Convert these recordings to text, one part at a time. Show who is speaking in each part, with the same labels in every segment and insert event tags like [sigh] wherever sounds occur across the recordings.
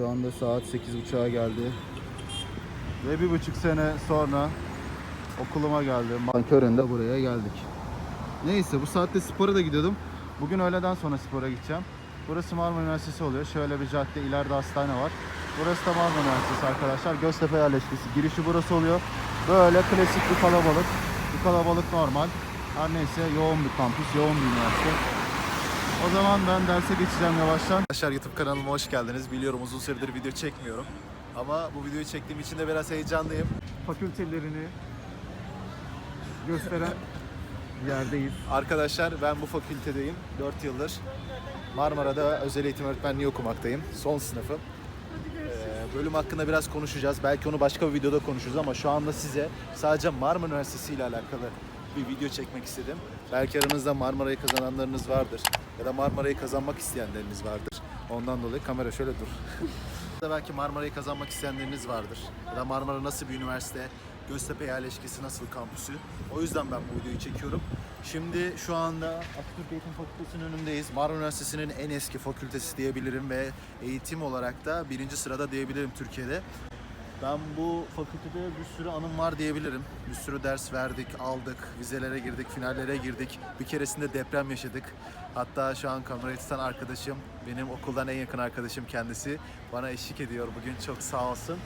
Speaker 1: Şu anda saat 8.30'a geldi. Ve bir buçuk sene sonra okuluma geldim. Köründe buraya geldik. Neyse bu saatte spora da gidiyordum. Bugün öğleden sonra spora gideceğim. Burası Marmara Üniversitesi oluyor. Şöyle bir cadde, ileride hastane var. Burası da Marmara Üniversitesi arkadaşlar. Göztepe yerleşkesi. Girişi burası oluyor. Böyle klasik bir kalabalık. Bu kalabalık normal. Her neyse yoğun bir kampüs, yoğun bir üniversite. O zaman ben derse geçeceğim yavaştan.
Speaker 2: Arkadaşlar YouTube kanalıma hoş geldiniz. Biliyorum uzun süredir video çekmiyorum. Ama bu videoyu çektiğim için de biraz heyecanlıyım.
Speaker 3: fakültelerini gösteren [laughs] yerdeyiz.
Speaker 2: Arkadaşlar ben bu fakültedeyim 4 yıldır. Marmara'da özel eğitim öğretmenliği okumaktayım. Son sınıfım. Ee, bölüm hakkında biraz konuşacağız. Belki onu başka bir videoda konuşuruz ama şu anda size sadece Marmara Üniversitesi ile alakalı bir video çekmek istedim. Belki aranızda Marmara'yı kazananlarınız vardır ya da Marmara'yı kazanmak isteyenleriniz vardır. Ondan dolayı kamera şöyle dur. [laughs] da belki Marmara'yı kazanmak isteyenleriniz vardır. Ya da Marmara nasıl bir üniversite, Göztepe yerleşkesi nasıl kampüsü. O yüzden ben bu videoyu çekiyorum. Şimdi şu anda Atatürk Eğitim Fakültesi'nin önündeyiz. Marmara Üniversitesi'nin en eski fakültesi diyebilirim ve eğitim olarak da birinci sırada diyebilirim Türkiye'de. Ben bu fakültede bir sürü anım var diyebilirim. Bir sürü ders verdik, aldık, vizelere girdik, finallere girdik. Bir keresinde deprem yaşadık. Hatta şu an kamerayı tutan arkadaşım, benim okuldan en yakın arkadaşım kendisi. Bana eşlik ediyor bugün çok sağ olsun.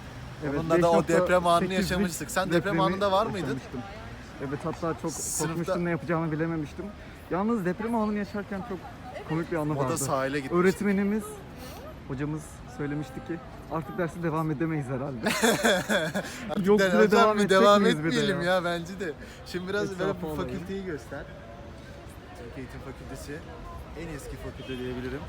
Speaker 2: Onunla da o
Speaker 3: 5.8'lik
Speaker 2: deprem anını yaşamıştık. Sen deprem anında var mıydın?
Speaker 3: yaşamıştım. Evet hatta çok
Speaker 2: Sınıfta-
Speaker 3: korkmuştum ne yapacağımı bilememiştim. Yalnız deprem anını yaşarken çok komik bir anı
Speaker 2: O da
Speaker 3: vardı.
Speaker 2: sahile gitmiş.
Speaker 3: Öğretmenimiz, hocamız söylemişti ki artık derse devam edemeyiz herhalde. [laughs] Yok bile devam
Speaker 2: devam etmeyelim
Speaker 3: ya?
Speaker 2: bence de. Şimdi biraz böyle bu fakülteyi göster. Türk Eğitim Fakültesi en eski fakülte diyebilirim.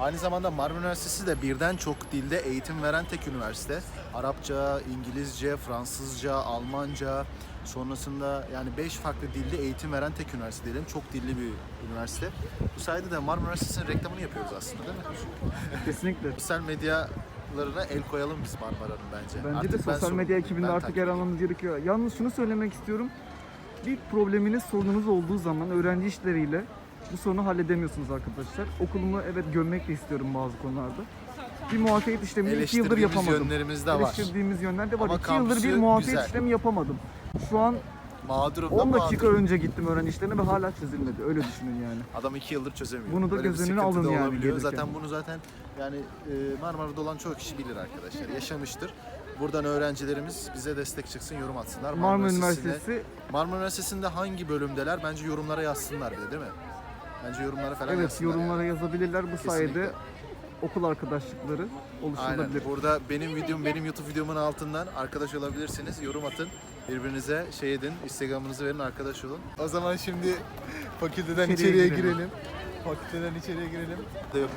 Speaker 2: Aynı zamanda Marmara Üniversitesi de birden çok dilde eğitim veren tek üniversite. Arapça, İngilizce, Fransızca, Almanca, sonrasında yani 5 farklı dilde eğitim veren tek üniversite diyelim. Çok dilli bir üniversite. Bu sayede de Marmara Üniversitesi'nin reklamını yapıyoruz aslında değil mi? [laughs]
Speaker 3: Kesinlikle.
Speaker 2: Sosyal medyalarına el koyalım biz Marmara'nın bence.
Speaker 3: Bence
Speaker 2: Artık
Speaker 3: de sosyal medya ekibinde artık yer almamız gerekiyor. Yalnız şunu söylemek istiyorum. Bir probleminiz, sorununuz olduğu zaman öğrenci işleriyle bu sorunu halledemiyorsunuz arkadaşlar. Okulumu evet gömmek de istiyorum bazı konularda. Bir muafiyet işlemini iki yıldır yapamadım.
Speaker 2: yönlerimiz de var.
Speaker 3: Eleştirdiğimiz yönler de var.
Speaker 2: Ama
Speaker 3: iki yıldır bir
Speaker 2: kampüsü
Speaker 3: muafiyet
Speaker 2: güzel.
Speaker 3: işlemi yapamadım. Şu an
Speaker 2: Mağdurum da
Speaker 3: 10 dakika
Speaker 2: mağdurum.
Speaker 3: önce gittim öğrenci işlerine ve hala çözülmedi. Öyle düşünün yani.
Speaker 2: Adam iki yıldır çözemiyor.
Speaker 3: Bunu da
Speaker 2: Böyle bir
Speaker 3: göz önüne
Speaker 2: sıkıntı
Speaker 3: alın yani
Speaker 2: olabiliyor.
Speaker 3: gelirken.
Speaker 2: Zaten bunu zaten yani e, Marmara'da olan çoğu kişi bilir arkadaşlar. Yaşamıştır. Buradan öğrencilerimiz bize destek çıksın, yorum atsınlar.
Speaker 3: Marmara Üniversitesi
Speaker 2: Marmara Üniversitesi'nde hangi bölümdeler? Bence yorumlara yazsınlar bir de değil mi? Bence yorumlara falan
Speaker 3: evet
Speaker 2: yazsınlar.
Speaker 3: yorumlara yazabilirler. Bu
Speaker 2: Kesinlikle.
Speaker 3: sayede okul arkadaşlıkları
Speaker 2: Aynen.
Speaker 3: oluşturulabilir.
Speaker 2: Burada benim videom, benim YouTube videomun altından arkadaş olabilirsiniz. Yorum atın. Birbirinize şey edin. Instagram'ınızı verin arkadaş olun. O zaman şimdi fakülteden
Speaker 3: İçeriye
Speaker 2: içeriye,
Speaker 3: girelim.
Speaker 2: girelim. Fakülteden içeriye girelim. Da yok.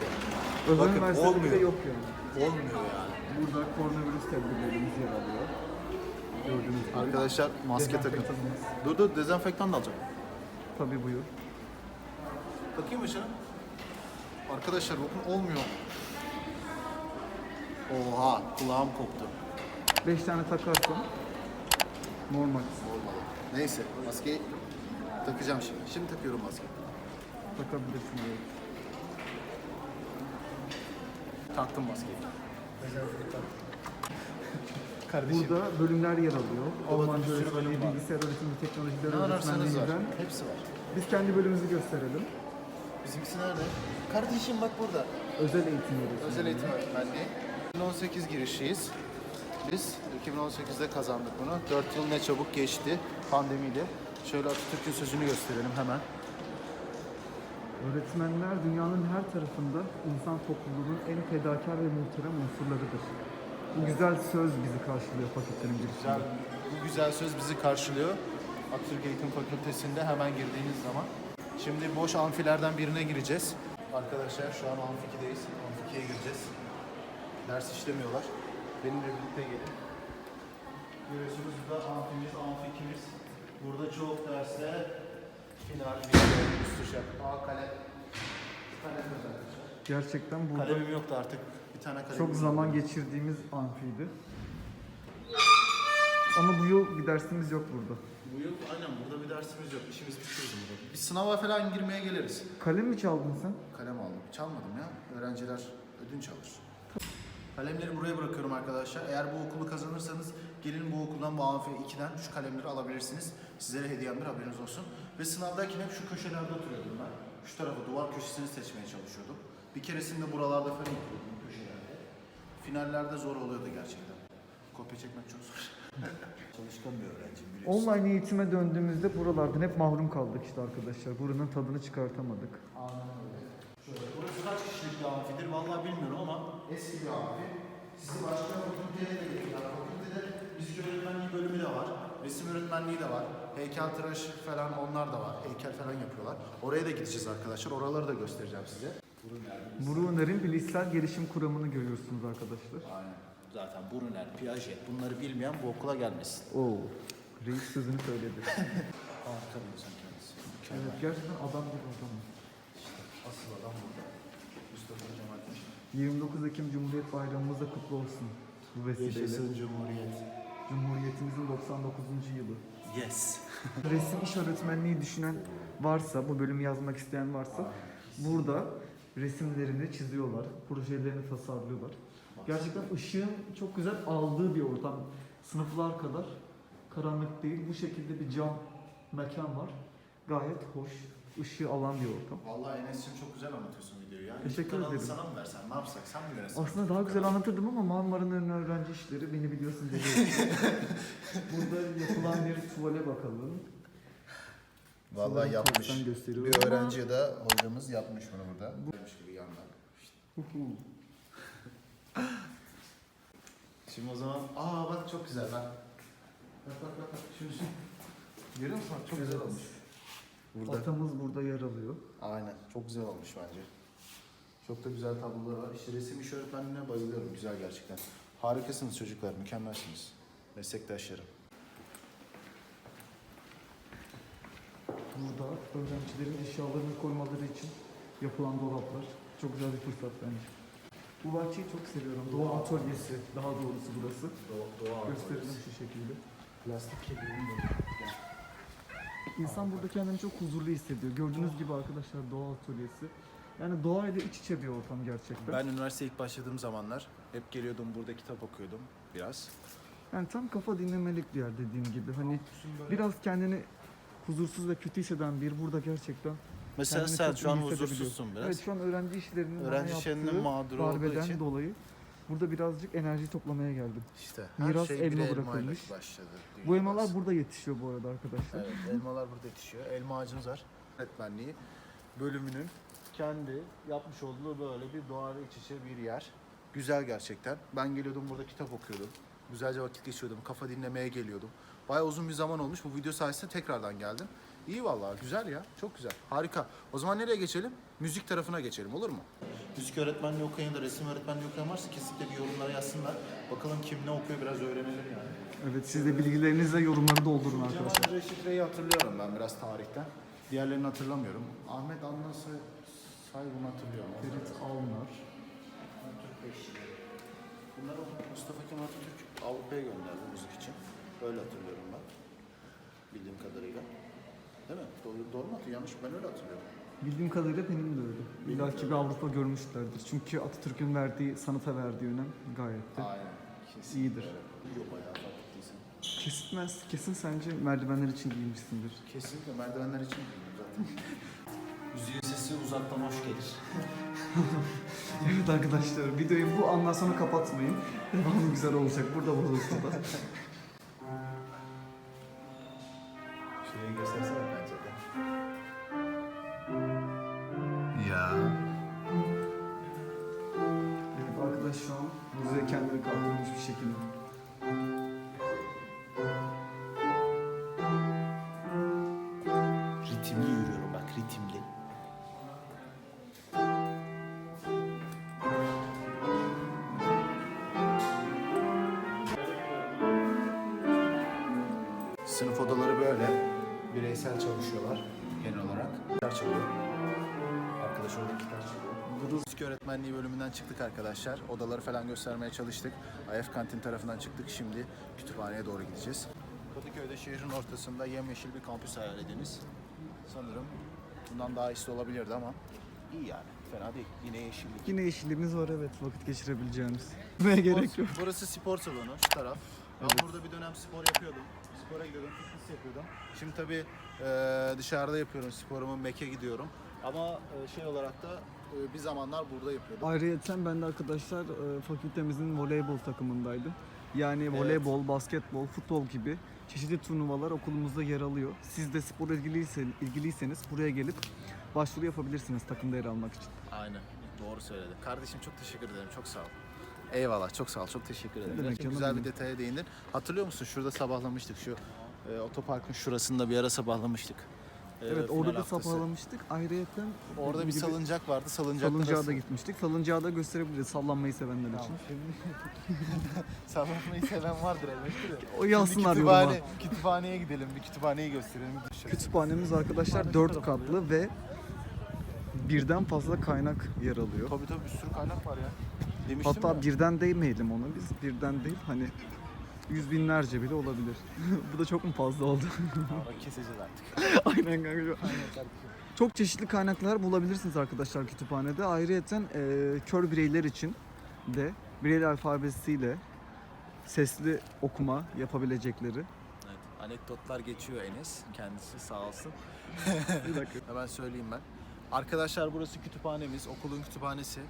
Speaker 3: Özel
Speaker 2: Bakın, olmuyor.
Speaker 3: de yok yani.
Speaker 2: Olmuyor yani.
Speaker 3: Burada koronavirüs tedbirlerimiz yer alıyor. Gördüğünüz gibi.
Speaker 2: Arkadaşlar maske takın.
Speaker 3: Dezenfektanımız.
Speaker 2: Dur dur dezenfektan da alacağım.
Speaker 3: Tabii buyur.
Speaker 2: Bakayım mı şuna? Arkadaşlar bakın olmuyor. Oha kulağım koptu.
Speaker 3: 5 tane takarsan normal.
Speaker 2: Olmadı. Neyse maskeyi takacağım şimdi. Şimdi takıyorum maskeyi.
Speaker 3: Takabilirsin böyle.
Speaker 2: Taktım maskeyi. [laughs]
Speaker 3: Burada bölümler yer alıyor. Almanca
Speaker 2: bir sürü var.
Speaker 3: bilgisayar öğretimi, teknolojiler
Speaker 2: Ne ararsanız var.
Speaker 3: öğretmenliğinden.
Speaker 2: Hepsi var.
Speaker 3: Biz kendi bölümümüzü gösterelim.
Speaker 2: Bizimkisi nerede? Kardeşim bak burada.
Speaker 3: Özel eğitim.
Speaker 2: Özel eğitim öğretmenliği. 2018 girişiyiz. Biz 2018'de kazandık bunu. 4 yıl ne çabuk geçti pandemiyle. Şöyle Atatürk'ün sözünü gösterelim hemen.
Speaker 3: Öğretmenler dünyanın her tarafında insan topluluğunun en fedakar ve muhterem unsurlarıdır. Bu güzel söz bizi karşılıyor fakültenin girişinde.
Speaker 2: Güzel, bu güzel söz bizi karşılıyor. Atatürk Eğitim Fakültesi'nde hemen girdiğiniz zaman. Şimdi boş amfilerden birine gireceğiz. Arkadaşlar şu an amfi 2'deyiz. Amfi 2'ye gireceğiz. Ders işlemiyorlar. Benimle birlikte gelin. Görüyorsunuz burada amfimiz, amfi 2'miz. Burada çok dersler final, video, üstü şak, A kalem. Kalem arkadaşlar.
Speaker 3: Gerçekten burada
Speaker 2: Kalemim yoktu artık. Bir tane kalemim
Speaker 3: çok zaman geçirdiğimiz amfiydi. Ama bu yıl bir dersimiz yok burada.
Speaker 2: Bu yıl aynen burada bir dersimiz yok. İşimiz bitti bizim burada. Biz sınava falan girmeye geliriz.
Speaker 3: Kalem mi çaldın sen?
Speaker 2: Kalem aldım. Çalmadım ya. Öğrenciler ödünç alır. Kalemleri buraya bırakıyorum arkadaşlar. Eğer bu okulu kazanırsanız gelin bu okuldan bu amfi 2'den şu kalemleri alabilirsiniz. Sizlere hediyemdir haberiniz olsun. Ve sınavdayken hep şu köşelerde oturuyordum ben. Şu tarafı duvar köşesini seçmeye çalışıyordum. Bir keresinde buralarda falan oturuyordum köşelerde. Finallerde zor oluyordu gerçekten. Kopya çekmek çok zor. [laughs] Çalışkan bir öğrenciyim biliyorsun.
Speaker 3: Online eğitime döndüğümüzde buralardan hep mahrum kaldık işte arkadaşlar. Buranın tadını çıkartamadık.
Speaker 2: Aynen öyle. Şöyle, burası kaç kişilik bir amfidir vallahi bilmiyorum ama eski bir amfi. Sizi başka fakülteye de getiriyorlar. Fakültede müzik öğretmenliği bölümü de var. Resim öğretmenliği de var. Heykeltıraş falan onlar da var. Heykel falan yapıyorlar. Oraya da gideceğiz arkadaşlar. Oraları da göstereceğim size.
Speaker 3: Brunner'in bilişsel gelişim kuramını görüyorsunuz arkadaşlar.
Speaker 2: Aynen. Zaten Brunner, Piaget bunları bilmeyen bu okula gelmesin.
Speaker 3: Oo. Reis sözünü söyledi. [laughs]
Speaker 2: Harika bir insan kendisi. Mükemmel.
Speaker 3: evet gerçekten adam gibi adam.
Speaker 2: Asıl adam burada. Mustafa Kemal Paşa.
Speaker 3: 29 Ekim Cumhuriyet Bayramımız da kutlu olsun. Bu vesileyle.
Speaker 2: Yaşasın Cumhuriyet.
Speaker 3: Cumhuriyetimizin 99. yılı.
Speaker 2: Yes. [laughs]
Speaker 3: Resim iş öğretmenliği düşünen varsa, bu bölümü yazmak isteyen varsa burada resimlerini çiziyorlar, projelerini tasarlıyorlar. Gerçekten ışığın çok güzel aldığı bir ortam. Sınıflar kadar karanlık değil. Bu şekilde bir cam mekan var. Gayet hoş, ışığı alan bir ortam.
Speaker 2: Vallahi Enes'cim çok güzel anlatıyorsun videoyu ya.
Speaker 3: Teşekkür
Speaker 2: YouTube
Speaker 3: ederim.
Speaker 2: sana mı versen, ne yapsak, sen mi yönetsen?
Speaker 3: Aslında daha güzel anlatırdım ama Marmara'nın öğrenci işleri beni biliyorsun dedi. [laughs] Burada yapılan bir tuvale bakalım.
Speaker 2: Vallahi yapmış.
Speaker 3: gösteriyorum
Speaker 2: Bir öğrenci ya da hocamız yapmış bunu burada. Demiş gibi yandan. Şimdi o zaman, aa bak çok güzel. Bak bak bak, bak. Şunu şu. Görüyor musun? Bak, Çok güzel olmuş. Burada.
Speaker 3: Atamız burada yer alıyor.
Speaker 2: Aynen. Çok güzel olmuş bence. Çok da güzel tablolar var. İşte resim iş öğretmenliğine bayılıyorum. Güzel gerçekten. Harikasınız çocuklar. Mükemmelsiniz. Meslektaşlarım.
Speaker 3: Burada öğrencilerin eşyalarını koymaları için yapılan dolaplar. Çok güzel bir fırsat bence. Bu bahçeyi çok seviyorum. Doğa atölyesi daha doğrusu burası.
Speaker 2: Doğa, doğa
Speaker 3: Gösterelim şu şekilde.
Speaker 2: Plastik kedilerin de.
Speaker 3: İnsan burada kendini çok huzurlu hissediyor. Gördüğünüz gibi arkadaşlar doğa atölyesi. Yani doğayla iç içe bir ortam gerçekten.
Speaker 2: Ben üniversiteye ilk başladığım zamanlar hep geliyordum burada kitap okuyordum biraz.
Speaker 3: Yani tam kafa dinlemelik bir yer dediğim gibi. Hani biraz kendini huzursuz ve kötü hisseden bir burada gerçekten
Speaker 2: Mesela
Speaker 3: kendini
Speaker 2: sen
Speaker 3: çok
Speaker 2: şu an
Speaker 3: hissedebiliyor.
Speaker 2: huzursuzsun biraz.
Speaker 3: Evet şu an öğrenci işlerinin bana
Speaker 2: Öğrenci işlerinin
Speaker 3: yaptığı
Speaker 2: mağduru olduğu
Speaker 3: darbeden
Speaker 2: için.
Speaker 3: dolayı burada birazcık enerji toplamaya geldim.
Speaker 2: İşte
Speaker 3: Miras
Speaker 2: her şey bir
Speaker 3: elma
Speaker 2: elmayla
Speaker 3: bırakılmış.
Speaker 2: başladı.
Speaker 3: Bu elmalar
Speaker 2: dünyamız.
Speaker 3: burada yetişiyor bu arada arkadaşlar.
Speaker 2: Evet, elmalar burada yetişiyor. Elma ağacımız var. Öğretmenliği bölümünün kendi yapmış olduğu böyle bir doğayla iç içe bir yer. Güzel gerçekten. Ben geliyordum burada kitap okuyordum. Güzelce vakit geçiriyordum. Kafa dinlemeye geliyordum. Bayağı uzun bir zaman olmuş. Bu video sayesinde tekrardan geldim. İyi vallahi güzel ya. Çok güzel. Harika. O zaman nereye geçelim? Müzik tarafına geçelim olur mu? Müzik öğretmenliği okuyan ya da resim öğretmenliği okuyan varsa kesinlikle bir yorumlara yazsınlar. Bakalım kim ne okuyor biraz öğrenelim yani.
Speaker 3: Evet siz de bilgilerinizle yorumları doldurun arkadaşlar.
Speaker 2: Cemal Reşitre'yi hatırlıyorum ben biraz tarihten. Diğerlerini hatırlamıyorum. Ahmet Anlas'ı saygımı hatırlıyorum.
Speaker 3: Ferit Alnar.
Speaker 2: Bunları Mustafa Kemal Atatürk Avrupa'ya gönderdi müzik için. Öyle hatırlıyorum ben. Bildiğim kadarıyla. Değil mi? Doğru, doğru mu hatırlıyorum? Yanlış mı? Ben öyle hatırlıyorum.
Speaker 3: Bildiğim kadarıyla benim de öyle. İlla ki bir Avrupa görmüşlerdir. Çünkü Atatürk'ün verdiği, sanata verdiği önem gayet de
Speaker 2: Aynen. Kesin.
Speaker 3: iyidir.
Speaker 2: Yok bayağı fark ettiysen.
Speaker 3: Kesitmez. Kesin sence merdivenler için giymişsindir.
Speaker 2: Kesinlikle merdivenler için giydim zaten. [laughs] Müziğin sesi uzaktan hoş gelir. [laughs]
Speaker 3: Evet arkadaşlar videoyu bu andan sonra kapatmayın. Devamı güzel olacak. Burada bozulsa da.
Speaker 2: Şurayı göstersene Bireysel çalışıyorlar genel olarak. Gitar çalıyor. Arkadaş orada gitar çalıyor. Müzik öğretmenliği bölümünden çıktık arkadaşlar. Odaları falan göstermeye çalıştık. AF kantin tarafından çıktık. Şimdi kütüphaneye doğru gideceğiz. Kadıköy'de şehrin ortasında yemyeşil bir kampüs hayal ediniz. Sanırım bundan daha iyisi de olabilirdi ama iyi yani. Fena değil. Yine yeşillik.
Speaker 3: Yine yeşilliğimiz var evet vakit geçirebileceğimiz. [laughs] Buraya gerek yok.
Speaker 2: Burası spor salonu şu taraf. Ben burada bir dönem spor yapıyordum. Spora gidiyordum, fitness yapıyordum. Şimdi tabii e, dışarıda yapıyorum sporumu, Mek'e gidiyorum. Ama e, şey olarak da e, bir zamanlar burada yapıyordum.
Speaker 3: Ayrıca ben de arkadaşlar e, fakültemizin voleybol takımındaydım. Yani voleybol, basketbol, futbol gibi çeşitli turnuvalar okulumuzda yer alıyor. Siz de spor ilgiliyse, ilgiliyseniz buraya gelip başvuru yapabilirsiniz takımda yer almak için.
Speaker 2: Aynen. Doğru söyledin. Kardeşim çok teşekkür ederim. Çok sağ ol. Eyvallah. Çok sağ ol. Çok teşekkür ederim.
Speaker 3: demek
Speaker 2: Çok güzel bir detaya değindin. Hatırlıyor musun? Şurada sabahlamıştık. Şu e, otoparkın şurasında bir ara sabahlamıştık. E,
Speaker 3: Evet orada da
Speaker 2: haftası.
Speaker 3: sabahlamıştık. Ayrıca
Speaker 2: Orada bir salıncak vardı. Salıncakta
Speaker 3: salıncağa da gitmiştik. Salıncağı da gösterebiliriz sallanmayı sevenler için. [laughs]
Speaker 2: Sallanmayı seven vardır elbette de.
Speaker 3: O yoruma.
Speaker 2: kütüphane, kütüphaneye gidelim. Bir kütüphaneyi gösterelim. Bir.
Speaker 3: Kütüphanemiz arkadaşlar 4 katlı ve birden fazla kaynak yer alıyor.
Speaker 2: Tabii tabii bir sürü kaynak var ya. Demiştim
Speaker 3: Hatta
Speaker 2: ya.
Speaker 3: birden değmeyelim ona biz. Birden değil hani yüz binlerce bile olabilir. [laughs] Bu da çok mu fazla oldu?
Speaker 2: Sonra keseceğiz artık. [laughs]
Speaker 3: Aynen kanka. Çok çeşitli kaynaklar bulabilirsiniz arkadaşlar kütüphanede. Ayrıca e, kör bireyler için de Braille alfabesiyle sesli okuma yapabilecekleri.
Speaker 2: Evet, anekdotlar geçiyor Enes. Kendisi sağ olsun.
Speaker 3: Bir dakika. [laughs]
Speaker 2: Hemen söyleyeyim ben. Arkadaşlar burası kütüphanemiz, okulun kütüphanesi.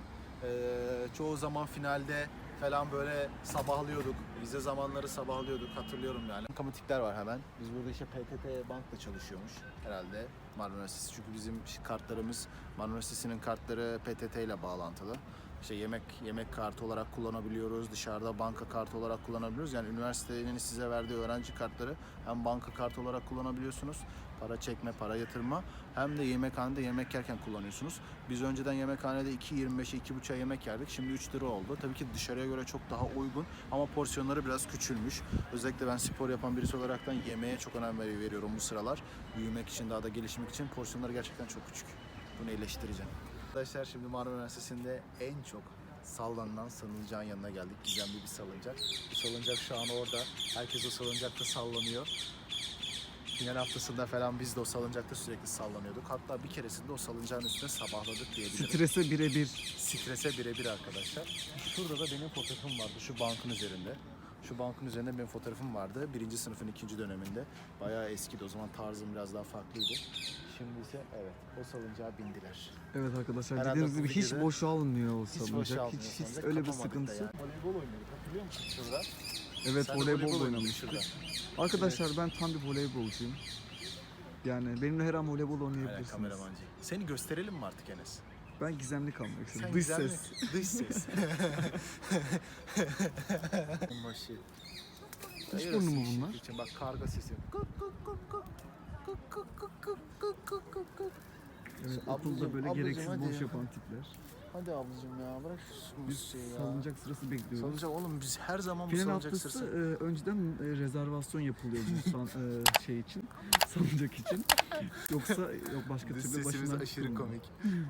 Speaker 2: Ee, çoğu zaman finalde falan böyle sabahlıyorduk. Vize zamanları sabahlıyorduk hatırlıyorum yani. Kamatikler var hemen. Biz burada işte PTT Bank'la çalışıyormuş herhalde Marmara Üniversitesi. Çünkü bizim kartlarımız Marmara Üniversitesi'nin kartları PTT ile bağlantılı. İşte yemek yemek kartı olarak kullanabiliyoruz. Dışarıda banka kartı olarak kullanabiliyoruz. Yani üniversitenin size verdiği öğrenci kartları hem banka kartı olarak kullanabiliyorsunuz. Para çekme, para yatırma. Hem de yemekhanede yemek yerken kullanıyorsunuz. Biz önceden yemekhanede 2.25'e 2.5'a yemek yerdik. Şimdi 3 lira oldu. Tabii ki dışarıya göre çok daha uygun ama porsiyonları biraz küçülmüş. Özellikle ben spor yapan birisi olaraktan yemeğe çok önem veri- veriyorum bu sıralar. Büyümek için, daha da gelişmek için porsiyonları gerçekten çok küçük. Bunu eleştireceğim. Arkadaşlar şimdi Marmara Üniversitesi'nde en çok sallanılan salıncağın yanına geldik. Gizemli bir salıncak. Bu salıncak şu an orada. Herkes o salıncakta sallanıyor. Final haftasında falan biz de o salıncakta sürekli sallanıyorduk. Hatta bir keresinde o salıncağın üstüne sabahladık diyebilirim.
Speaker 3: Strese birebir.
Speaker 2: Strese birebir arkadaşlar. Şurada da benim fotoğrafım vardı şu bankın üzerinde. Şu bankın üzerinde benim fotoğrafım vardı. Birinci sınıfın ikinci döneminde. Bayağı eskiydi o zaman tarzım biraz daha farklıydı. Şimdi ise evet o salıncağa bindiler.
Speaker 3: Evet arkadaşlar
Speaker 2: Herhalde
Speaker 3: dediğiniz gibi hiç
Speaker 2: videoda-
Speaker 3: boşalmıyor o
Speaker 2: Hiç
Speaker 3: salıncak. Hiç, hiç
Speaker 2: salıncak,
Speaker 3: öyle bir
Speaker 2: kapamadık da
Speaker 3: sıkıntısı.
Speaker 2: yani. Voleybol oynadık hatırlıyor musun şurada?
Speaker 3: Evet
Speaker 2: Sen de
Speaker 3: voleybol,
Speaker 2: oynadın
Speaker 3: oynamıştık.
Speaker 2: şurada.
Speaker 3: Arkadaşlar ben tam bir voleybolcuyum. Yani benimle her an voleybol
Speaker 2: Aynen
Speaker 3: oynayabilirsiniz.
Speaker 2: kameramancı. Seni gösterelim mi artık Enes?
Speaker 3: Ben gizemli kalmak istiyorum. Dış
Speaker 2: güzel
Speaker 3: ses.
Speaker 2: Dış ses. [laughs] Başı.
Speaker 3: Kuş burnu mu bunlar?
Speaker 2: İçin bak karga sesi. Kuk kuk kuk kuk. Kuk kuk kuk kuk kuk kuk.
Speaker 3: Evet,
Speaker 2: Ablacığım,
Speaker 3: okulda böyle gereksiz
Speaker 2: hadi
Speaker 3: boş
Speaker 2: ya.
Speaker 3: yapan tipler.
Speaker 2: Hadi ablacığım ya bırak şu
Speaker 3: Biz
Speaker 2: şeyi ya.
Speaker 3: salıncak sırası bekliyoruz.
Speaker 2: Salıncak oğlum biz her zaman bu
Speaker 3: Final
Speaker 2: salıncak
Speaker 3: haftası
Speaker 2: sırası.
Speaker 3: e, önceden e, rezervasyon yapılıyor bu [laughs] san, e, şey için, [laughs] salıncak için. Yoksa yok başka
Speaker 2: Dış
Speaker 3: türlü
Speaker 2: sesimiz
Speaker 3: başına
Speaker 2: aşırı komik.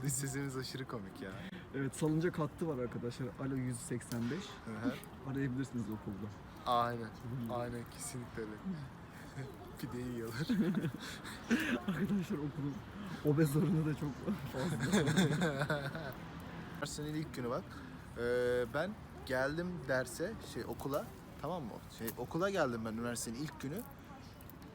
Speaker 2: Dış sesimiz aşırı komik ya.
Speaker 3: Evet salıncak hattı var arkadaşlar. Alo 185.
Speaker 2: Hı hı.
Speaker 3: Arayabilirsiniz okulda.
Speaker 2: Aynen. Aynen kesinlikle öyle. [laughs] Pideyi yiyorlar.
Speaker 3: Arkadaşlar okulun obez oranı da çok fazla.
Speaker 2: Üniversitenin ilk günü bak. Ee, ben geldim derse, şey okula, tamam mı? Şey, okula geldim ben üniversitenin ilk günü.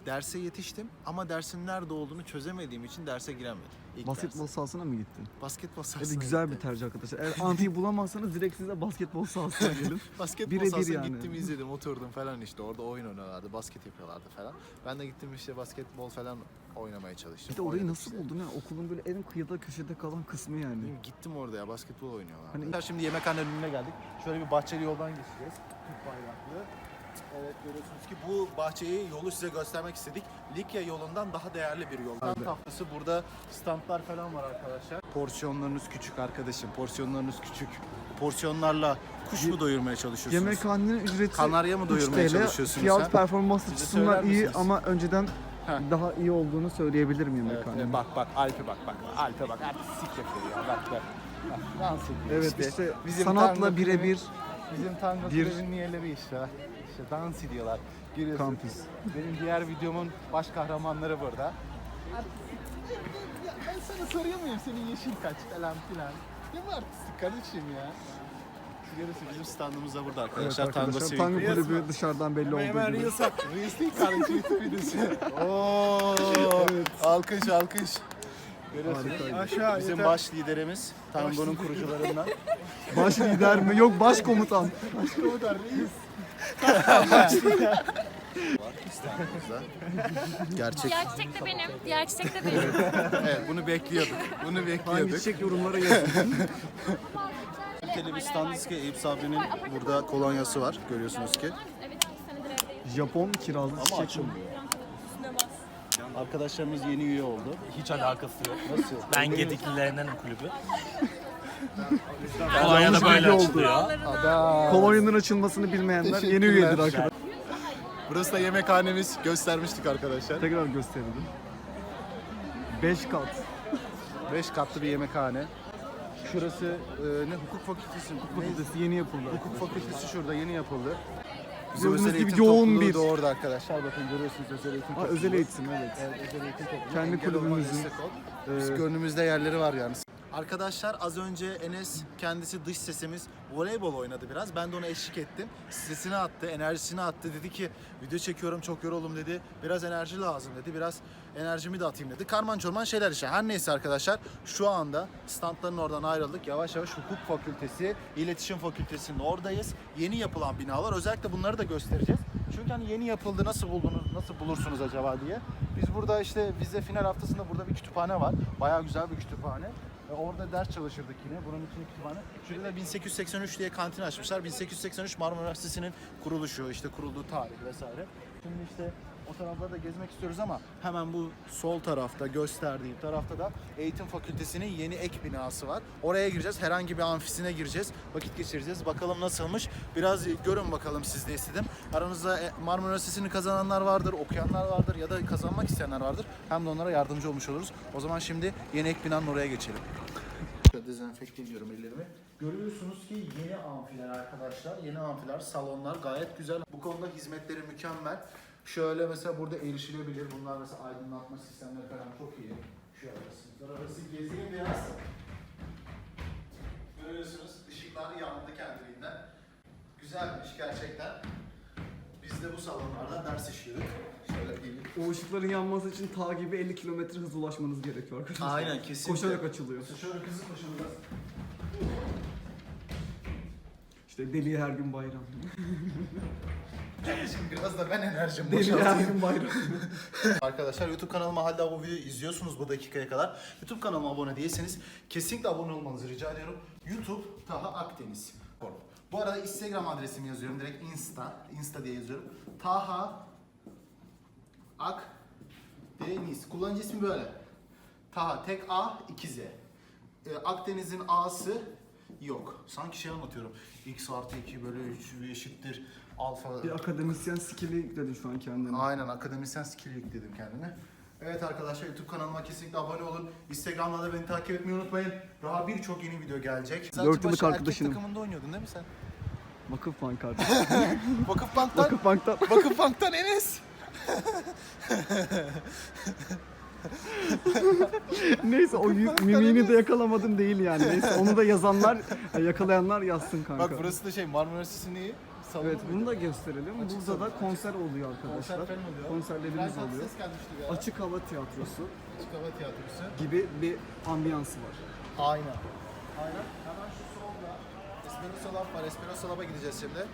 Speaker 2: Derse yetiştim ama dersin nerede olduğunu çözemediğim için derse giremedim. İlk
Speaker 3: basketbol
Speaker 2: derse.
Speaker 3: sahasına mı gittin?
Speaker 2: Basketbol
Speaker 3: Evet
Speaker 2: sahasına
Speaker 3: güzel bir
Speaker 2: gittim.
Speaker 3: tercih arkadaşlar. Eğer antiyi bulamazsanız direkt size basketbol sahasına [laughs] gelin.
Speaker 2: Basketbol
Speaker 3: Birebir
Speaker 2: sahasına
Speaker 3: yani.
Speaker 2: gittim izledim oturdum falan işte orada oyun oynuyorlardı basket yapıyorlardı falan. Ben de gittim işte basketbol falan oynamaya çalıştım.
Speaker 3: Bir de orayı
Speaker 2: Oynadım
Speaker 3: nasıl
Speaker 2: işte.
Speaker 3: buldun ya? Okulun böyle en kıyıda köşede kalan kısmı yani.
Speaker 2: Bilmiyorum, Gittim orada ya basketbol oynuyorlar.
Speaker 3: Hani-.
Speaker 2: Şimdi yemekhane önüne geldik. Şöyle bir bahçeli yoldan geçeceğiz. Türk bayraklı. Evet görüyorsunuz ki bu bahçeyi yolu size göstermek istedik. Likya yolundan daha değerli bir yol. Stand haftası burada standlar falan var arkadaşlar. Porsiyonlarınız küçük arkadaşım. Porsiyonlarınız küçük. Porsiyonlarla kuş mu doyurmaya çalışıyorsunuz?
Speaker 3: Yemekhanenin ücreti
Speaker 2: Kanarya mı
Speaker 3: 3
Speaker 2: doyurmaya
Speaker 3: TL.
Speaker 2: çalışıyorsunuz
Speaker 3: Fiyat
Speaker 2: sen?
Speaker 3: performans
Speaker 2: Bize
Speaker 3: açısından
Speaker 2: söyler
Speaker 3: iyi
Speaker 2: misiniz?
Speaker 3: ama önceden
Speaker 2: Heh.
Speaker 3: daha iyi olduğunu söyleyebilirim
Speaker 2: Evet,
Speaker 3: yemekhanenin.
Speaker 2: evet, bak bak Alp'e bak bak. Alp'e bak. Artistik yapıyor ya. Bak bak. Bak, Dans ediyor
Speaker 3: Evet
Speaker 2: işte.
Speaker 3: sanatla
Speaker 2: tango
Speaker 3: birebir
Speaker 2: Bizim tango
Speaker 3: Bir-
Speaker 2: kulübünün üyeleri işte. İşte dans ediyorlar. Giriyorsun.
Speaker 3: kampüs.
Speaker 2: Benim diğer videomun baş kahramanları burada. Ben sana soruyor muyum senin yaşın kaç falan filan. Ne bu artistik kardeşim ya. Sigarası bizim standımız da burada
Speaker 3: Evet
Speaker 2: arkadaşlar. Tango
Speaker 3: arkadaşlar
Speaker 2: Civic.
Speaker 3: Tango kulübü dışarıdan belli olduğu
Speaker 2: Hemen
Speaker 3: gibi.
Speaker 2: Reels attım. Reels değil kardeşim YouTube videosu. [laughs] Oo, alkış alkış. Görüyorsunuz.
Speaker 3: Harikaydı.
Speaker 2: Aşağı Bizim baş liderimiz Tango'nun kurucularından.
Speaker 3: Baş lider mi? Yok baş komutan.
Speaker 2: Komutan reis. İstanbul'da. Gerçek.
Speaker 4: Diğer çiçek de benim. Diğer çiçek de benim. [laughs]
Speaker 2: Evet bunu bekliyorduk. Bunu
Speaker 3: Hangi
Speaker 2: bekliyorduk.
Speaker 3: çiçek yorumlara yazın. [laughs]
Speaker 2: Kaliteli bir standız ki Eyüp Sabri'nin burada kolonyası var görüyorsunuz ki.
Speaker 4: Evet, iki senedir evdeyim.
Speaker 3: Japon kirazlı
Speaker 2: Ama
Speaker 3: çiçek.
Speaker 2: açılmıyor. Arkadaşlarımız yeni üye oldu.
Speaker 5: Hiç alakası yok.
Speaker 2: Nasıl?
Speaker 5: Ben Gediklilerinden kulübü. [laughs]
Speaker 3: Yanlış
Speaker 5: Kolonya'da böyle
Speaker 3: oldu.
Speaker 2: Ada.
Speaker 3: Kolonyanın açılmasını bilmeyenler yeni üyedir arkadaşlar.
Speaker 2: Burası da yemekhanemiz. Göstermiştik arkadaşlar.
Speaker 3: Tekrar gösterelim. 5 kat.
Speaker 2: 5 katlı bir yemekhane. Şurası e, ne hukuk fakültesi mi? Ne?
Speaker 3: Fakültesi yeni yapıldı.
Speaker 2: Hukuk fakültesi şurada yeni yapıldı.
Speaker 3: Gördüğünüz
Speaker 2: özel
Speaker 3: gibi
Speaker 2: eğitim
Speaker 3: yoğun bir-
Speaker 2: da orada arkadaşlar. Bakın görüyorsunuz özel eğitim
Speaker 3: Ha,
Speaker 2: topluluğu.
Speaker 3: özel eğitim evet.
Speaker 2: Evet, özel eğitim.
Speaker 3: Kendi
Speaker 2: Engel
Speaker 3: kulübümüzün,
Speaker 2: destek ol.
Speaker 3: Ee,
Speaker 2: Biz gönlümüzde yerleri var yani. Arkadaşlar az önce Enes kendisi dış sesimiz voleybol oynadı biraz. Ben de ona eşlik ettim. Sesini attı, enerjisini attı. Dedi ki video çekiyorum çok yoruldum dedi. Biraz enerji lazım dedi. Biraz enerjimi de atayım dedi. Karman çorman şeyler işte. Her neyse arkadaşlar şu anda standların oradan ayrıldık. Yavaş yavaş hukuk fakültesi, iletişim fakültesinin oradayız. Yeni yapılan binalar. Özellikle bunları da göstereceğiz. Çünkü hani yeni yapıldı nasıl buldunuz, nasıl bulursunuz acaba diye. Biz burada işte vize final haftasında burada bir kütüphane var. Bayağı güzel bir kütüphane. E, orada ders çalışırdık yine. Bunun için kütüphane. Şurada da 1883 diye kantin açmışlar. 1883 Marmara Üniversitesi'nin kuruluşu, işte kurulduğu tarih vesaire. Şimdi işte o taraflarda da gezmek istiyoruz ama hemen bu sol tarafta gösterdiğim tarafta da eğitim fakültesinin yeni ek binası var. Oraya gireceğiz. Herhangi bir amfisine gireceğiz. Vakit geçireceğiz. Bakalım nasılmış. Biraz görün bakalım siz de istedim. Aranızda e, Marmara Üniversitesi'ni kazananlar vardır, okuyanlar vardır ya da kazanmak isteyenler vardır. Hem de onlara yardımcı olmuş oluruz. O zaman şimdi yeni ek binanın oraya geçelim. Şöyle dezenfekte ediyorum ellerimi. Görüyorsunuz ki yeni amfiler arkadaşlar. Yeni amfiler, salonlar gayet güzel. Bu konuda hizmetleri mükemmel. Şöyle mesela burada erişilebilir. Bunlar mesela aydınlatma sistemleri falan çok iyi. Şöyle sınıflar arası gezeyim biraz. Görüyorsunuz ışıklar yandı kendiliğinden. Güzelmiş gerçekten. Biz de bu salonlarda ders işliyorduk. Şöyle gelin.
Speaker 3: O ışıkların yanması için ta gibi 50 kilometre hız ulaşmanız gerekiyor arkadaşlar.
Speaker 2: Aynen kesinlikle.
Speaker 3: Koşarak açılıyor.
Speaker 2: Şöyle hızlı koşulacağız.
Speaker 3: İşte deli her gün bayram.
Speaker 2: Şimdi biraz da ben enerjimi
Speaker 3: Deli her
Speaker 2: boşaltayım.
Speaker 3: gün bayram. [laughs]
Speaker 2: Arkadaşlar YouTube kanalıma hala bu videoyu izliyorsunuz bu dakikaya kadar. YouTube kanalıma abone değilseniz kesinlikle abone olmanızı rica ediyorum. YouTube Taha Akdeniz. Bu arada Instagram adresimi yazıyorum direkt Insta. Insta diye yazıyorum. Taha Akdeniz. Kullanıcı ismi böyle. Taha tek A 2 Z. Ee, Akdeniz'in A'sı yok. Sanki şey anlatıyorum. X artı 2 bölü 3 eşittir alfa.
Speaker 3: Bir akademisyen skill'i yükledin şu an kendine.
Speaker 2: Aynen akademisyen skill yükledim kendime. Evet arkadaşlar YouTube kanalıma kesinlikle abone olun. Instagram'da da beni takip etmeyi unutmayın. Daha birçok yeni video gelecek.
Speaker 3: Dört yıllık arkadaşınım.
Speaker 2: Erkek takımında oynuyordun değil mi sen?
Speaker 3: Vakıf Bank kardeşim.
Speaker 2: Vakıfbank'tan, [laughs]
Speaker 3: Vakıf Bank'tan.
Speaker 2: Vakıfbank'tan Enes. [laughs]
Speaker 3: Neyse o mimiğini de yakalamadım değil yani. Neyse onu da yazanlar, e, yakalayanlar yazsın kanka.
Speaker 2: Bak burası da şey Marmara Üniversitesi'nin
Speaker 3: Evet bunu da gösterelim.
Speaker 2: Açık
Speaker 3: Burada da
Speaker 2: salon.
Speaker 3: konser oluyor arkadaşlar.
Speaker 2: Konser oluyor.
Speaker 3: Konserlerimiz
Speaker 2: Prens
Speaker 3: oluyor. Açık hava tiyatrosu
Speaker 2: Açık hava tiyatrosu.
Speaker 3: gibi bir ambiyansı var.
Speaker 2: Aynen. Aynen. Espresso Lab var. Espresso Lab'a gideceğiz şimdi.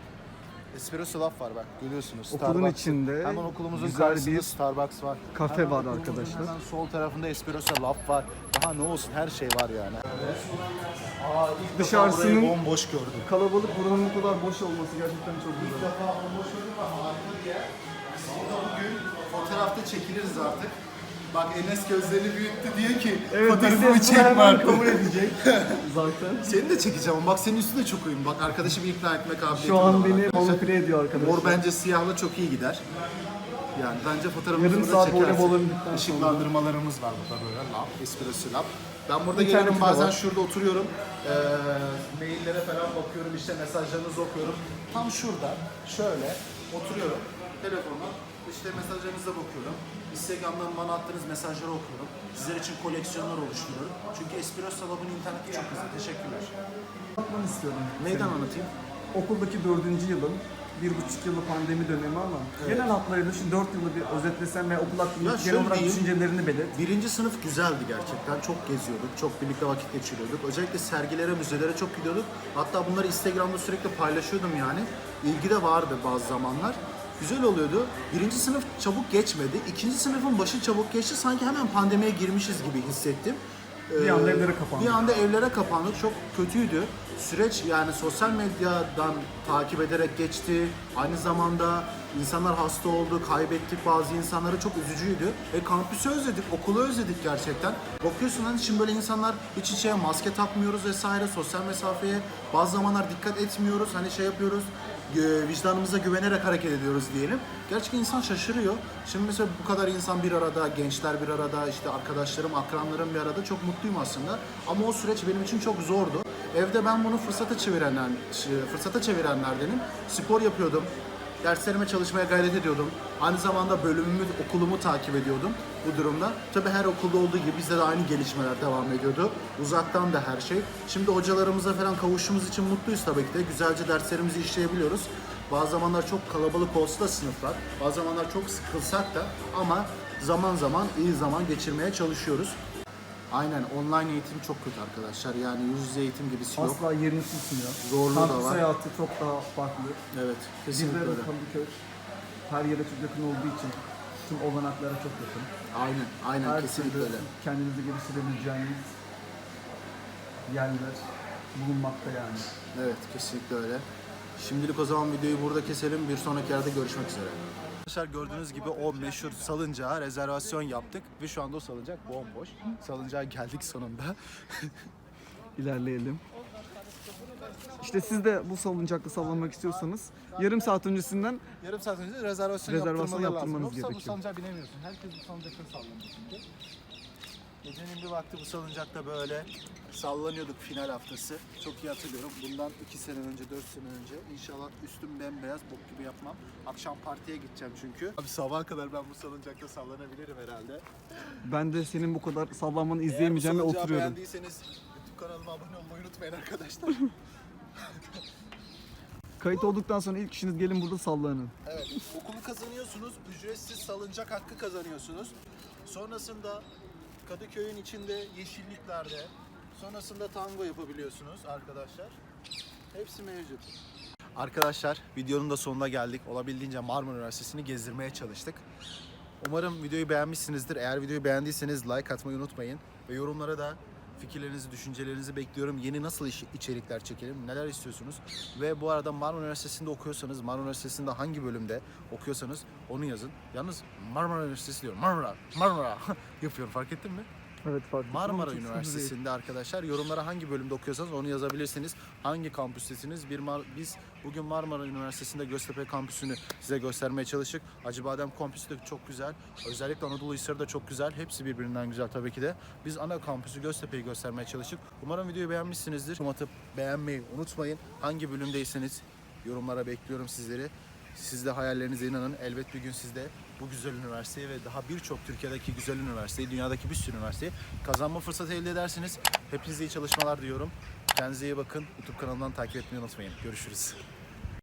Speaker 2: Espresso Lab var bak görüyorsunuz.
Speaker 3: Okulun
Speaker 2: Starbucks.
Speaker 3: içinde
Speaker 2: Hemen okulumuzun
Speaker 3: güzel
Speaker 2: karşısında
Speaker 3: bir
Speaker 2: Starbucks var.
Speaker 3: kafe
Speaker 2: Hemen
Speaker 3: var
Speaker 2: okulumuzun
Speaker 3: arkadaşlar.
Speaker 2: Hemen sol tarafında Espresso Lab var. Daha ne olsun her şey var yani. Aa, ilk
Speaker 3: Dışarısının-
Speaker 2: burayı bomboş gördüm.
Speaker 3: Kalabalık buranın bu kadar boş olması gerçekten çok
Speaker 2: İlk
Speaker 3: güzel.
Speaker 2: defa bomboş gördüm ama harika bir yer. Biz burada bugün fotoğrafta çekiliriz artık. Bak Enes gözlerini büyüttü diyor ki
Speaker 3: Evet
Speaker 2: fotoğrafımı çekme artık.
Speaker 3: kabul edecek [laughs] zaten.
Speaker 2: Seni de çekeceğim bak senin üstüne de çok uyum. Bak arkadaşımı ikna etme kabiliyetim
Speaker 3: Şu an beni manipüle ediyor arkadaşlar.
Speaker 2: Mor bence siyahla çok iyi gider. Yani bence fotoğrafımızı
Speaker 3: Yarım
Speaker 2: burada
Speaker 3: saat
Speaker 2: çekersin.
Speaker 3: voleybol oynadıktan sonra.
Speaker 2: Işıklandırmalarımız var burada böyle lab, espresso lab. Ben burada
Speaker 3: İnterneti
Speaker 2: geliyorum
Speaker 3: de
Speaker 2: bazen
Speaker 3: var.
Speaker 2: şurada oturuyorum. Ee, maillere falan bakıyorum işte mesajlarınızı okuyorum. Tam şurada şöyle oturuyorum. Telefonu işte mesajlarınıza bakıyorum. Instagram'dan bana attığınız mesajları okuyorum. Sizler için koleksiyonlar oluşturuyorum. Çünkü Espresso Lab'ın interneti çok hızlı. Teşekkürler.
Speaker 3: Anlatmanı istiyorum.
Speaker 2: Neyden
Speaker 3: senin.
Speaker 2: anlatayım?
Speaker 3: Okuldaki dördüncü yılın, bir buçuk yılı pandemi dönemi ama genel hatlarıyla şu dört yılı bir özetlesen ve okul hakkında
Speaker 2: Ya
Speaker 3: genel olarak düşüncelerini belirt.
Speaker 2: Birinci sınıf güzeldi gerçekten. Çok geziyorduk, çok birlikte vakit geçiriyorduk. Özellikle sergilere, müzelere çok gidiyorduk. Hatta bunları Instagram'da sürekli paylaşıyordum yani. İlgi de vardı bazı zamanlar. Güzel oluyordu. Birinci sınıf çabuk geçmedi. İkinci sınıfın başı çabuk geçti. Sanki hemen pandemiye girmişiz gibi hissettim.
Speaker 3: Bir anda evlere kapandık.
Speaker 2: Bir anda evlere kapandık. Çok kötüydü. Süreç yani sosyal medyadan takip ederek geçti. Aynı zamanda insanlar hasta oldu, kaybettik bazı insanları çok üzücüydü. E kampüsü özledik, okulu özledik gerçekten. Bakıyorsun hani şimdi böyle insanlar iç içe maske takmıyoruz vesaire, sosyal mesafeye bazı zamanlar dikkat etmiyoruz. Hani şey yapıyoruz, vicdanımıza güvenerek hareket ediyoruz diyelim. Gerçekten insan şaşırıyor. Şimdi mesela bu kadar insan bir arada, gençler bir arada, işte arkadaşlarım, akranlarım bir arada çok mutluyum aslında. Ama o süreç benim için çok zordu. Evde ben bunu fırsata çevirenler, fırsata çevirenlerdenim. Spor yapıyordum. Derslerime çalışmaya gayret ediyordum. Aynı zamanda bölümümü, okulumu takip ediyordum bu durumda. Tabii her okulda olduğu gibi bizde de aynı gelişmeler devam ediyordu. Uzaktan da her şey. Şimdi hocalarımıza falan kavuştuğumuz için mutluyuz tabii ki de. Güzelce derslerimizi işleyebiliyoruz. Bazı zamanlar çok kalabalık olsa da sınıflar, bazı zamanlar çok sıkılsak da ama zaman zaman iyi zaman geçirmeye çalışıyoruz. Aynen online eğitim çok kötü arkadaşlar. Yani yüz yüze eğitim gibisi yok.
Speaker 3: Asla yerini tutmuyor.
Speaker 2: Zorluğu da
Speaker 3: Kampüs
Speaker 2: var.
Speaker 3: hayatı çok daha farklı.
Speaker 2: Evet, kesinlikle
Speaker 3: Bizler
Speaker 2: öyle.
Speaker 3: Kadıköy her yere çok yakın olduğu için tüm olanaklara çok yakın.
Speaker 2: Aynen, aynen
Speaker 3: Her
Speaker 2: kesinlikle
Speaker 3: türlü
Speaker 2: öyle.
Speaker 3: kendinizi geliştirebileceğiniz yerler bulunmakta yani.
Speaker 2: Evet, kesinlikle öyle. Şimdilik o zaman videoyu burada keselim. Bir sonraki yerde görüşmek üzere. Arkadaşlar gördüğünüz gibi o meşhur salıncağa rezervasyon yaptık ve şu anda o salıncak bomboş. Salıncağa geldik sonunda. [laughs]
Speaker 3: İlerleyelim. İşte siz de bu salıncakta sallanmak istiyorsanız yarım saat öncesinden
Speaker 2: Yarım saat önce rezervasyon,
Speaker 3: Rezervasyon
Speaker 2: yaptırmaları lazım.
Speaker 3: yaptırmanız
Speaker 2: Yoksa bu
Speaker 3: gerekiyor.
Speaker 2: salıncağa binemiyorsun. Herkes bu salıncakta sallanıyor çünkü. Gecenin bir vakti bu salıncakta böyle sallanıyorduk final haftası. Çok iyi hatırlıyorum. Bundan iki sene önce, dört sene önce. İnşallah üstüm bembeyaz, bok gibi yapmam. Akşam partiye gideceğim çünkü. Abi sabaha kadar ben bu salıncakta sallanabilirim herhalde.
Speaker 3: ben de senin bu kadar sallanmanı izleyemeyeceğim ve
Speaker 2: salıncağı
Speaker 3: oturuyorum.
Speaker 2: beğendiyseniz YouTube kanalıma abone olmayı unutmayın arkadaşlar. [laughs]
Speaker 3: Kayıt olduktan sonra ilk işiniz gelin burada sallanın.
Speaker 2: Evet, okulu kazanıyorsunuz, ücretsiz salıncak hakkı kazanıyorsunuz. Sonrasında Kadıköy'ün içinde yeşilliklerde, sonrasında tango yapabiliyorsunuz arkadaşlar. Hepsi mevcut. Arkadaşlar videonun da sonuna geldik. Olabildiğince Marmara Üniversitesi'ni gezdirmeye çalıştık. Umarım videoyu beğenmişsinizdir. Eğer videoyu beğendiyseniz like atmayı unutmayın. Ve yorumlara da fikirlerinizi, düşüncelerinizi bekliyorum. Yeni nasıl iş- içerikler çekelim, neler istiyorsunuz? Ve bu arada Marmara Üniversitesi'nde okuyorsanız, Marmara Üniversitesi'nde hangi bölümde okuyorsanız onu yazın. Yalnız Marmara Üniversitesi diyorum. Marmara, Marmara [laughs] yapıyorum fark ettin mi?
Speaker 3: Evet fark
Speaker 2: Marmara
Speaker 3: çok.
Speaker 2: Üniversitesi'nde arkadaşlar yorumlara hangi bölümde okuyorsanız onu yazabilirsiniz. Hangi kampüstesiniz? Bir Mar- biz bugün Marmara Üniversitesi'nde Göztepe kampüsünü size göstermeye çalıştık. Acıbadem kampüsü de çok güzel. Özellikle Anadolu Hisarı da çok güzel. Hepsi birbirinden güzel tabii ki de. Biz ana kampüsü Göztepe'yi göstermeye çalıştık. Umarım videoyu beğenmişsinizdir. Atıp beğenmeyi unutmayın. Hangi bölümdeyseniz yorumlara bekliyorum sizleri. Siz de hayallerinize inanın. Elbet bir gün siz de bu güzel üniversiteyi ve daha birçok Türkiye'deki güzel üniversiteyi, dünyadaki bir sürü üniversiteyi kazanma fırsatı elde edersiniz. Hepinize iyi çalışmalar diyorum. Kendinize iyi bakın. YouTube kanalından takip etmeyi unutmayın. Görüşürüz.